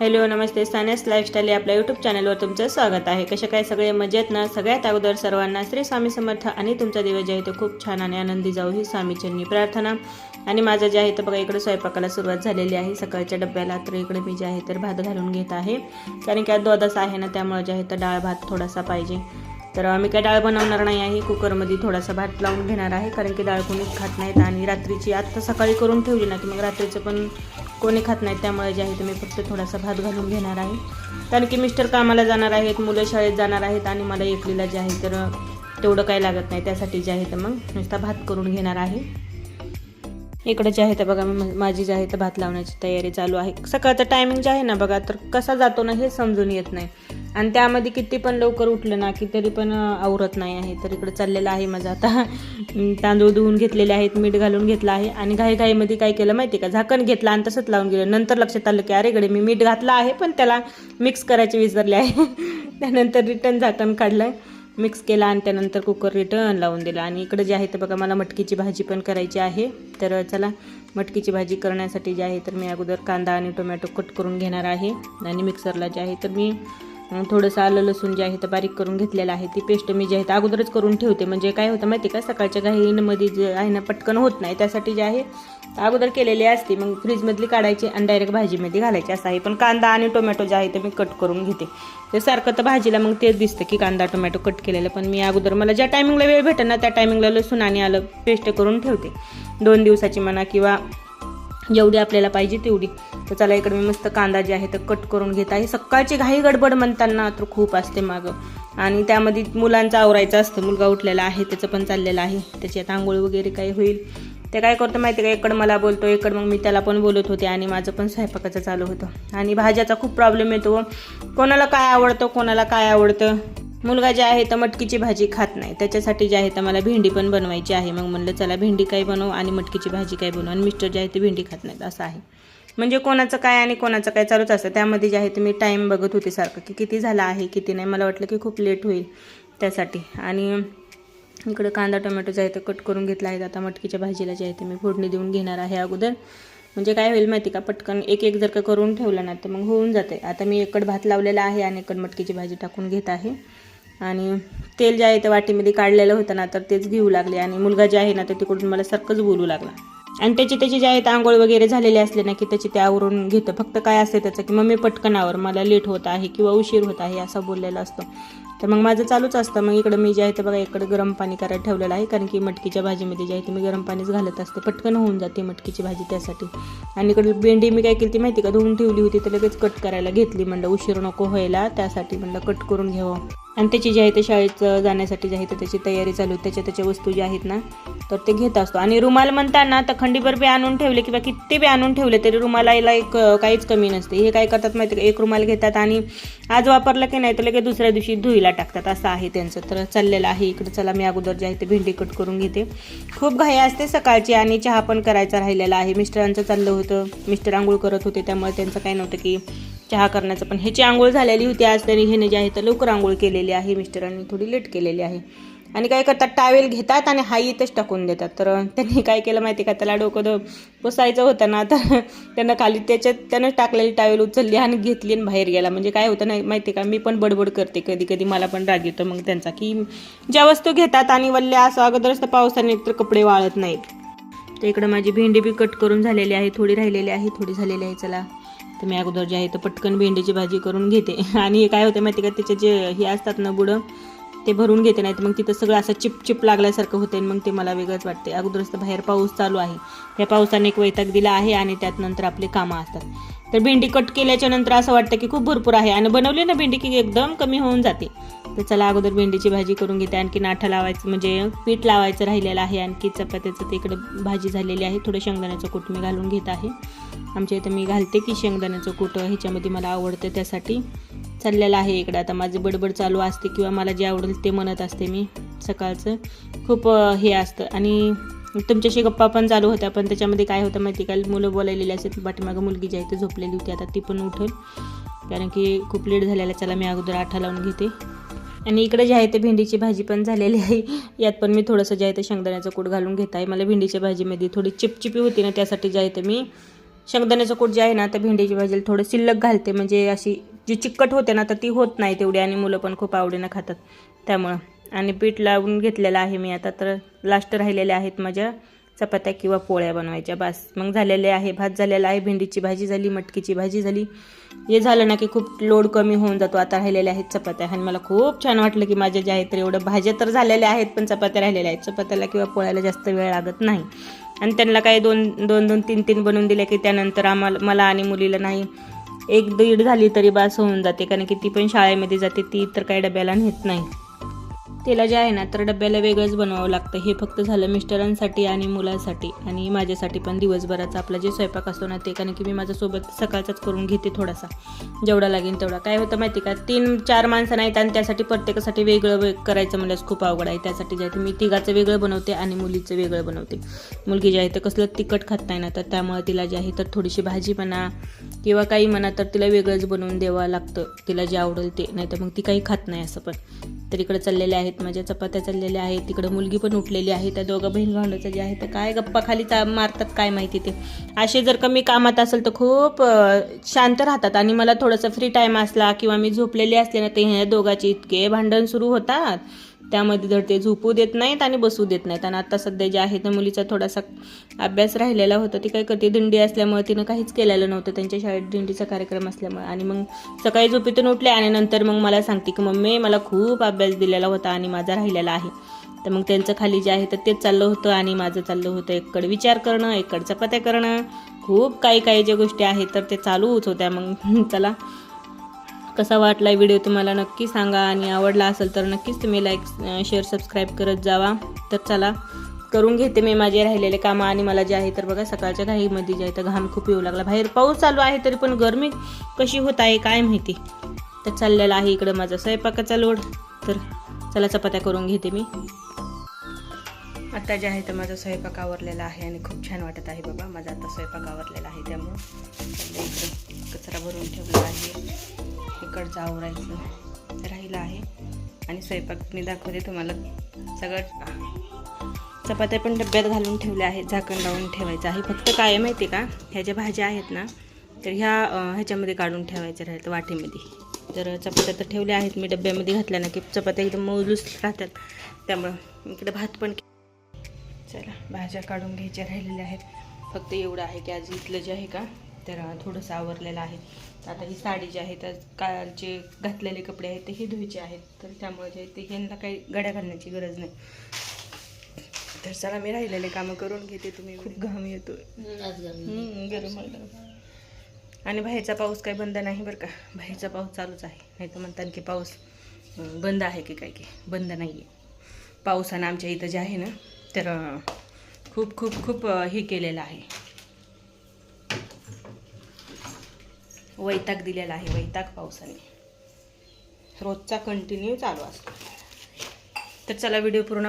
Hello नमस्ते. सानेस lifestyle या आपल्या यूट्यूब चॅनलवर तुमचं स्वागत आहे. कसे काय सगळे? मजेत ना? सगळ्यात अगोदर सर्वांना श्री स्वामी समर्थ आणि तुमचा दिवस जे आहे तो खूप छान आणि आनंदी जाऊ ही स्वामीचरणी प्रार्थना. आणि माझं जे आहे तर बघा इकडे स्वयंपाकाला सुरुवात झालेली आहे. सकाळच्या डब्याला तर इकडे मी जे आहे तर भात घालून घेत आहे. कारण की आज दोदास आहे ना त्यामुळे जे आहे तर डाळ भात थोडासा पाहिजे. तर मी काय डाळ बनवणार नाही आहे. कुकरमध्ये थोडासा भात लावून घेणार आहे कारण की डाळ कोणीच खात नाहीत आणि रात्रीची आत्ता सकाळी करून ठेवली ना की मग रात्रीचं पण कोणी खात नाहीत त्यामुळे जे आहे ते मी फक्त थोडासा भात घालून घेणार आहे. कारण की मिस्टर कामाला जाणार आहेत मुलं शाळेत जाणार आहेत आणि मला एकलीला जे आहे तर तेवढं काही लागत नाही. त्यासाठी जे आहे तर मग नुसता भात करून घेणार आहे. इकडे जे आहे तर बघा मी माझी जे आहे तर भात लावण्याची तयारी चालू आहे. सकाळचं टायमिंग जे आहे ना बघा तर कसा जातो ना हे समजून येत नाही. आणि त्यामध्ये किती पण लवकर उठलं ना की तरी पण आवरत नाही आहे. तर इकडे चाललेलं आहे माझं आता. तांदूळ धुवून घेतलेले आहेत मीठ घालून घेतलं आहे. आणि घाईघाईमध्ये काय केलं माहिती का? झाकण घेतलं आणि तसंच लावून गेलं. नंतर लक्षात आलं की अरे गडे मी मीठ घातलं आहे पण त्याला मिक्स करायचे विसरले आहे. त्यानंतर रिटर्न झाकण काढलं मिक्स केला आणि त्यानंतर कुकर रिटर्न लावून दिला. आणि इकडे जे आहे तर बघा मला मटकीची भाजी पण करायची आहे. तर चला मटकीची भाजी करण्यासाठी जे आहे तर मी अगोदर कांदा आणि टोमॅटो कट करून घेणार आहे. आणि मिक्सरला जे आहे तर मी थोडंसं आलं लसूण जे आहे तर बारीक करून घेतलेलं आहे. ती पेस्ट मी जे आहे तर अगोदरच करून ठेवते. म्हणजे काय होतं माहिती का? सकाळच्या घाईमध्ये जे आहे ना पटकन होत नाही. त्यासाठी जे आहे अगोदर केलेली असते. मग फ्रीजमधली काढायची आणि डायरेक्ट भाजीमध्ये घालायची असं आहे. पण कांदा आणि टोमॅटो जे आहे ते मी कट करून घेते. ते सारखं तर भाजीला मग तेच दिसतं की कांदा टोमॅटो कट केलेलं. पण मी अगोदर मला ज्या टायमिंगला वेळ भेटेल ना त्या टायमिंगला लसूण आणि आलं पेस्ट करून ठेवते. दोन दिवसाची म्हणा किंवा जेवढी आपल्याला पाहिजे तेवढी. तर चला इकडे मी मस्त कांदा जे आहे तर कट करून घेत आहे. सकाळची घाई गडबड म्हणताना तर खूप असते मागं. आणि त्यामध्ये मुलांचं आवरायचं असतं. मुलगा उठलेला आहे त्याचं पण चाललेलं आहे. त्याची आता आंघोळ वगैरे काही होईल. ते काय करतो माहिती का? इकडं मला बोलतो इकडं मग मी त्याला पण बोलत होते आणि माझं पण स्वयंपाकाचं चालू होतं. आणि भाज्याचा खूप प्रॉब्लेम येतो. कोणाला काय आवडतं कोणाला काय आवडतं? मुलगा जे आहे तर मटकीची भाजी खात नाही. त्याच्यासाठी जे आहे तर मला भेंडी पण बनवायची आहे. मग म्हणलं चला भेंडी काय बनव आणि मटकीची भाजी काय बनव? आणि मिस्टर जे आहे ते भेंडी खात नाहीत असं आहे. म्हणजे कोणाचं काय आणि कोणाचं काय चालूच असतं. त्यामध्ये जे आहे ते मी टाईम बघत होते सारखं की किती झाला आहे किती नाही. मला वाटलं की खूप लेट होईल त्यासाठी. आणि इकडे कांदा टोमॅटो जे आहे ते कट करून घेतला आहे आता मटकीच्या भाजीला जे आहे ते मी फोडणी देऊन घेणार आहे अगोदर. म्हणजे काय होईल माहिती का? पटकन एक एक जर का करून ठेवलं ना तर मग होऊन जाते. आता मी एकड भात लावलेला आहे आणि एकड मटकीची भाजी टाकून घेत आहे. आणि तेल जे आहे ते वाटीमध्ये काढलेलं होतं ना तर तेच घेऊ लागले. आणि मुलगा जे आहे ना तर तिकडून मला सारखंच बोलू लागला. आणि त्याची त्याची जे आहे ते आंघोळ वगैरे झालेले असले ना की त्याची ते आवरून घेतं. फक्त काय असते त्याचं की मग मी मला लेट होत आहे किंवा उशीर होत आहे असं बोललेलं असतं. तर मग माझं चालूच असतं. मग इकडं मी जे आहे ते बघा इकडं गरम पाणी करायला ठेवलेलं आहे. कारण की मटकीच्या भाजीमध्ये जे आहे ते मी गरम पाणीच घालत असते. पटकन होऊन जाते मटकीची भाजी त्यासाठी. आणि इकडं भेंडी मी काय केली ती माहिती का? धुवून ठेवली होती तर लगेच कट करायला घेतली. म्हणलं उशीर नको व्हायला त्यासाठी म्हणलं कट करून घ्यावं. आणि त्याची जी आहे ते शाळेत जाण्यासाठी जे आहे तर त्याची तयारी चालू त्याच्या त्याच्या वस्तू ज्या आहेत ना तर ते घेत असतो. आणि रुमाल म्हणताना तर खंडीभर बी आणून ठेवले किंवा किती बी आणून ठेवले तरी रुमालाला एक काहीच कमी नसते. हे काय करतात माहिती का? एक रुमाल घेतात आणि आज वापरलं की नाही तर लगेच दुसऱ्या दिवशी धुईला टाकतात. असं आहे त्यांचं. तर चाललेलं आहे इकडे. चला मी अगोदर जे आहे ते भेंडी कट करून घेते. खूप घाई असते सकाळची आणि चहा पण करायचा राहिलेला आहे. मिस्टरांचं चाललं होतं. मिस्टर आंघोळ करत होते त्यामुळे त्यांचं काय नव्हतं की चहा करण्याचं. पण ह्याची आंघोळ झालेली होती आज तरी ह्याने जे आहे तर लवकर आंघोळ केलेली आहे. मिस्टरांनी थोडी लेट केलेली आहे. आणि काय करतात टावेल घेतात आणि हाई इथंच टाकून देतात. तर त्यांनी काय केलं माहिती का? त्याला डोकं द- पुसायचं होतं ना तर त्यांना खाली त्याच्यात त्यानं टाकलेली टावेल उचलली आणि घेतली आणि बाहेर गेला. म्हणजे काय होतं नाही माहिती का? मी पण बडबड करते कधी कधी मला पण राग येतो मग त्यांचा की ज्या वस्तू घेतात आणि वल्ल्या असं अगोदरच तर पावसाने एकतर कपडे वाळत नाहीत. तर इकडं माझी भेंडी बी कट करून झालेली आहे. थोडी राहिलेली आहे. थोडी झालेली आहे. चला. तर मी अगोदर जे आहे तर पटकन भेंडीची भाजी करून घेते. आणि हे काय होतं माहिती का? त्याचे जे हे असतात ना बुडं ते भरून घेते नाही तर मग तिथं सगळं असं चिप चिप लागल्यासारखं होते आणि मग ते मला वेगळंच वाटते अगोदरच तर बाहेर पाऊस चालू आहे. त्या पावसाने एक वैताग दिला आहे आणि त्यात नंतर आपले कामं असतात. तर भेंडी कट केल्याच्यानंतर असं वाटतं की खूप भरपूर आहे. आणि बनवली ना भेंडी की एकदम कमी होऊन जाते. तर चला अगोदर भेंडीची भाजी करून घेते. आणखी नाठा लावायचं म्हणजे पीठ लावायचं राहिलेलं आहे. आणखी चपात्याचं ते इकडं भाजी झालेली आहे. थोडं शेंगदाण्याचं कूट मी घालून घेत आहे. आमच्या इथं मी घालते की शेंगदाण्याचं कूट. ह्याच्यामध्ये मला आवडतं त्यासाठी चाललेलं आहे इकडं. आता माझी बडबड चालू असते किंवा मला जे आवडेल ते म्हणत असते मी. सकाळचं खूप हे असतं. आणि तुमच्याशी गप्पा पण चालू होत्या पण त्याच्यामध्ये काय होतं माहिती का? मुलं बोलायलेली असतात. पाठीमागं मुलगी जी आहे ती झोपलेली होती. आता ती पण उठेल. कारण की खूप लेट झालेला चला मी अगोदर आठा लावून घेते. आणि इकडे जे आहे ते भेंडीची भाजी पण झालेली आहे. यात पण मी थोडंसं जे आहे ते शेंगदाण्याचं कूट घालून घेत आहे. मला भेंडीच्या भाजीमध्ये थोडी चिपचिपी होती ना त्यासाठी जे आहे ते मी शेंगदाण्याचं कूट जे आहे ना तर भेंडीची भाजीला थोडं शिल्लक घालते. म्हणजे अशी जी चिकट होते ना तर ती होत नाही तेवढी आणि मुलं पण खूप आवडीनं खातात त्यामुळं. आणि पीठ लावून घेतलेलं आहे मी आता तर लास्ट राहिलेले आहेत माझ्या. चपात्या किंवा पोळ्या बनवायच्या. बस मग झालेले आहे भात झालेला आहे भेंडीची भाजी झाली मटकीची भाजी झाली. हे झालं ना की खूप लोड कमी होऊन जातो. आता राहिलेल्या आहेत चपात्या. आणि मला खूप छान वाटलं की माझ्या ज्या आहेत तर एवढं भाज्या तर झालेल्या आहेत पण चपात्या राहिलेल्या आहेत. चपात्याला किंवा पोळ्याला जास्त वेळ लागत नाही. आणि त्यांना काही दोन दोन दोन तीन तीन बनवून दिले की त्यानंतर आम्हाला मला आणि मुलीला नाही. एक दीड झाली तरी बास होऊन जाते. कारण की ती पण शाळेमध्ये जाते. ती तर काही डब्याला नेत नाही. तिला जे आहे ना तर डब्याला वेगळंच बनवावं लागतं. हे फक्त झालं मिस्टरांसाठी आणि मुलांसाठी. आणि माझ्यासाठी पण दिवसभराचा आपला जे स्वयंपाक असतो ना ते कारण की मी माझ्यासोबत सकाळचाच करून घेते थोडासा. जेवढा लागेल तेवढा. काय होतं माहिती का? तीन चार माणसं नाहीत आणि त्यासाठी प्रत्येकासाठी वेगळं वेग करायचं म्हणल्यास खूप अवघड आहे. त्यासाठी जे आहे मी तिघाचं वेगळं बनवते आणि मुलीचं वेगळं बनवते. मुलगी जी आहे तर कसलं तिखट खात नाही ना तर त्यामुळे तिला जे आहे तर थोडीशी भाजी म्हणा किंवा काही म्हणा तर तिला वेगळंच बनवून द्यावं लागतं. तिला जे आवडेल ते. नाही तर मग ती काही खात नाही असं पण. तर इकडे चाललेले आहेत माझ्या चपात्या चाललेल्या आहेत तिकडं मुलगी पण उठलेली आहे त्या दोघं बहीण भावंडाचं जे आहे तर काय गप्पा खाली चा मारतात काय माहिती ते. असे जर कमी कामात असेल तर खूप शांत राहतात आणि मला थोडंसं फ्री टाईम असला किंवा मी झोपलेली असले ना ते ह्या दोघांचे इतके भांडण सुरू होतात. त्यामध्ये धरते ते झोपू देत नाहीत आणि बसू देत नाहीत. आणि आता सध्या जे आहे तर मुलीचा थोडासा अभ्यास राहिलेला होता. ती काय करते दिंडी असल्यामुळे तिनं काहीच केलेलं नव्हतं. त्यांच्या शाळेत दिंडीचा कार्यक्रम असल्यामुळे. आणि मग सकाळी झोपेतून उठले आणि नंतर मग मला सांगते की मम्मी मला खूप अभ्यास दिलेला होता आणि माझा राहिलेला आहे. तर मग त्यांचं खाली जे आहे तर तेच चाललं होतं आणि माझं चाललं होतं एककडे विचार करणं एककडे चपात्या करणं. खूप काही काही ज्या गोष्टी आहेत तर ते चालूच होत्या. मग चला कसा वाटला व्हिडिओ तुम्हाला नक्की सांगा. आणि आवडला असेल तर नक्कीच तुम्ही लाईक शेअर सबस्क्राईब करत जावा. तर चला करून घेते मी माझे राहिलेले कामं. आणि मला जे आहे तर बघा सकाळच्या घाईमध्ये जे आहे तर घाम खूप येऊ लागला. बाहेर पाऊस चालू आहे तरी पण गरमी कशी होत आहे काय माहिती. तर चाललेला आहे इकडं माझा स्वयंपाकाचा लोड तर चला चपात्या करून घेते मी. आता जे आहे तर माझा स्वयंपाक आवरलेला आहे आणि खूप छान वाटत आहे बाबा माझा आता स्वयंपाक आवरलेला आहे त्यामुळं. इकडं कचरा भरून ठेवला आहे. इकडचं आवरायचं राहिलं आहे. आणि स्वयंपाक मी दाखवते तुम्हाला. सगळं चपात्या पण डब्यात घालून ठेवल्या आहेत झाकण लावून ठेवायचं आहे. फक्त काय माहिती आहे का? ह्या ज्या भाज्या आहेत ना तर ह्या ह्याच्यामध्ये काढून ठेवायच्या राहतात वाटीमध्ये. तर चपात्या तर ठेवल्या आहेत मी डब्यामध्ये घातल्या ना की चपात्या एकदम मौजूस राहतात. त्यामुळं इकडे भात पण चला भाज्या काढून घ्यायच्या राहिलेल्या आहेत. फक्त एवढं आहे की आज इथलं जे आहे का तर थोडंसं आवरलेलं आहे. आता ही साडी जी आहे तर कालचे घातलेले कपडे आहेत ते हे धुवायचे आहेत. तर त्यामुळे जे ते ह्यांना काही गड्या घालण्याची गरज नाही. तर चला मी राहिलेले कामं करून घेते तुम्ही. खूप घाम येतो हम्म, गरम. आणि बाहेरचा पाऊस काही बंद नाही बरं का? बाहेरचा पाऊस चालूच आहे. नाही तर म्हणतात की पाऊस बंद आहे की काय की? बंद नाही आहे पावसानं आमच्या इथं जे आहे ना तर खूप खूप खूप हे केलेलं आहे. वैताग दिलेला आहे वैताग पावसाने. रोजचा कंटिन्यू चालू असतो. तर चला व्हिडिओ पूर्ण